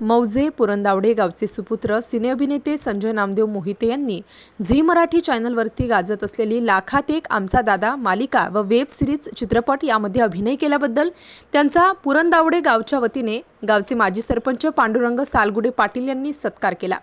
मौजे पुरंदावडे गावचे सुपुत्र सिने अभिनेते संजय नामदेव मोहिते यांनी झी मराठी चॅनलवरती गाजत असलेली लाखात एक आमचा दादा मालिका व वेब सिरीज चित्रपट यामध्ये अभिनय केल्याबद्दल त्यांचा पुरंदावडे गावच्या वतीने गावचे माजी सरपंच पांडुरंग सालगुडे पाटील यांनी सत्कार केला.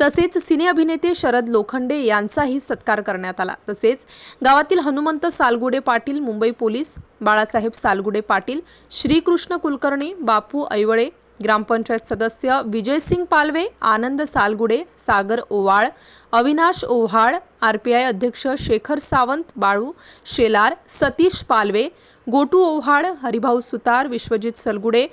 तसेच सिने अभिनेते शरद लोखंडे यांचाही सत्कार करण्यात आला. तसेच गावातील हनुमंत सालगुडे पाटील मुंबई पोलीस बाळासाहेब सालगुडे पाटील श्रीकृष्ण कुलकर्णी बापू ऐवळे ग्रामपंचायत सदस्य Vijaysing Palve Anand Salgude Sagar Owal Avinash Ovhal R P I अध्यक्ष शेखर सावंत बाळू शेलार सतीश पालवे गोटू ओव्हाळ हरिभाऊ सुतार विश्वजित सलगुडे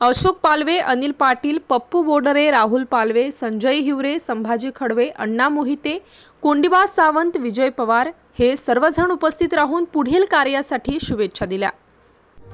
अशोक पालवे अनिल पाटील पप्पू बोडरे राहुल पालवे संजय हिवरे संभाजी खडवे अण्णा मोहिते कोंडिबा सावंत विजय पवार हे सर्वजण उपस्थित राहून पुढील कार्यासाठी शुभेच्छा दिल्या.